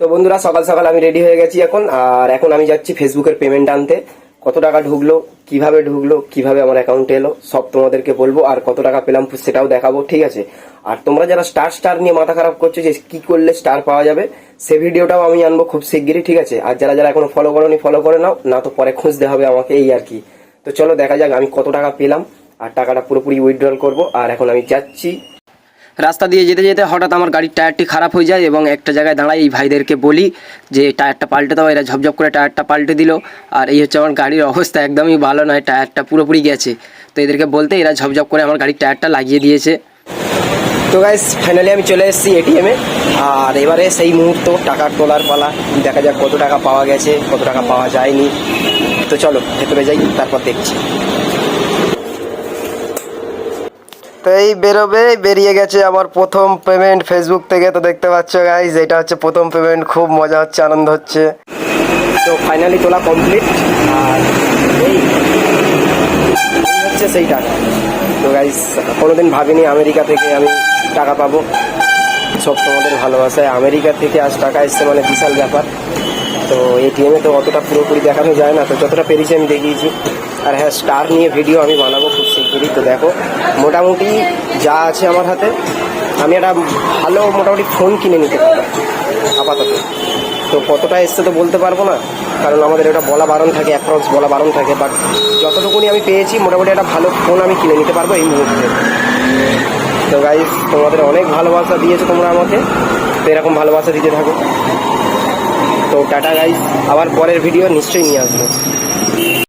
তো বন্ধুরা, সকাল সকাল আমি রেডি হয়ে গেছি এখন, আর এখন আমি যাচ্ছি ফেসবুকের পেমেন্ট আনতে। কত টাকা ঢুকলো, কীভাবে ঢুকলো, কীভাবে আমার অ্যাকাউন্টে এলো, সব তোমাদেরকে বলব, আর কত টাকা পেলাম সেটাও দেখাবো, ঠিক আছে? আর তোমরা যারা স্টার স্টার নিয়ে মাথা খারাপ করছ যে কি করলে স্টার পাওয়া যাবে, সে ভিডিওটাও আমি আনব খুব শিগগিরই, ঠিক আছে? আর যারা যারা এখনও ফলো করোনি ফলো করে নাও, না তো পরে খুঁজতে হবে আমাকে, এই আর কি। তো চলো দেখা যাক আমি কত টাকা পেলাম, আর টাকাটা পুরোপুরি উইথড্রল করব, আর এখন আমি যাচ্ছি রাস্তা দিয়ে যেতে যেতে হঠাৎ আমার গাড়ির টায়ারটি খারাপ হয়ে যায় এবং একটা জায়গায় দাঁড়াই এই ভাইদেরকে বলি যে, টায়ারটা পাল্টে দাও। এরা ঝপঝপ করে টায়ারটা পাল্টে দিল। আর এই হচ্ছে আমার গাড়ির অবস্থা, একদমই ভালো নয়, টায়ারটা পুরোপুরি গেছে। তো এদেরকে বলতে এরা ঝপঝপ করে আমার গাড়ির টায়ারটা লাগিয়ে দিয়েছে। তো গাইস ফাইনালি আমি চলে এসেছি এটিএমে আর এবারে সেই মুহূর্ত টাকা তোলার পালা। দেখা যাক কত টাকা পাওয়া গেছে, কত টাকা পাওয়া যায়নি। তো চলো, ভেতরে যাই, তারপর দেখছি। তো এই বেরোবে, বেরিয়ে গেছে আমার প্রথম পেমেন্ট ফেসবুক থেকে। তো দেখতে পাচ্ছ গাইজ এটা হচ্ছে প্রথম পেমেন্ট খুব মজা হচ্ছে, আনন্দ হচ্ছে। তো ফাইনালি তোলা কমপ্লিট আর এই হচ্ছে সেই টাকা। তো গাইজ কোনোদিন ভাবিনি আমেরিকা থেকে আমি টাকা পাবো। সব তোমাদের ভালোবাসায় আমেরিকা থেকে আজ টাকা এসছে মানে বিশাল ব্যাপার। তো এটিএমে তো অতটা পুরোপুরি দেখানো যায় না, তো যতটা পেরেছি আমি দেখিয়েছি। আর হ্যাঁ স্টার নিয়ে ভিডিও আমি বানাবো খুব শিগগিরই, তো দেখো, মোটামুটি যা আছে আমার হাতে। আমি একটা ভালো মোটামুটি ফোন কিনে নিতে পারব আপাতত। তো কতটা এসছে তো বলতে পারব না, কারণ আমাদের এটা বলা বারণ থাকে অ্যাপ্রক্স বলা বারণ থাকে বাট যতটুকুনি আমি পেয়েছি, মোটামুটি একটা ভালো ফোন আমি কিনে নিতে পারব এই মুহূর্তে। তো গাইজ তোমাদের অনেক ভালোবাসা দিয়েছ তোমরা আমাকে, তো এরকম ভালোবাসা দিতে থাকো। তো টাটা গাইজ আবার পরের ভিডিও নিশ্চয়ই নিয়ে আসব।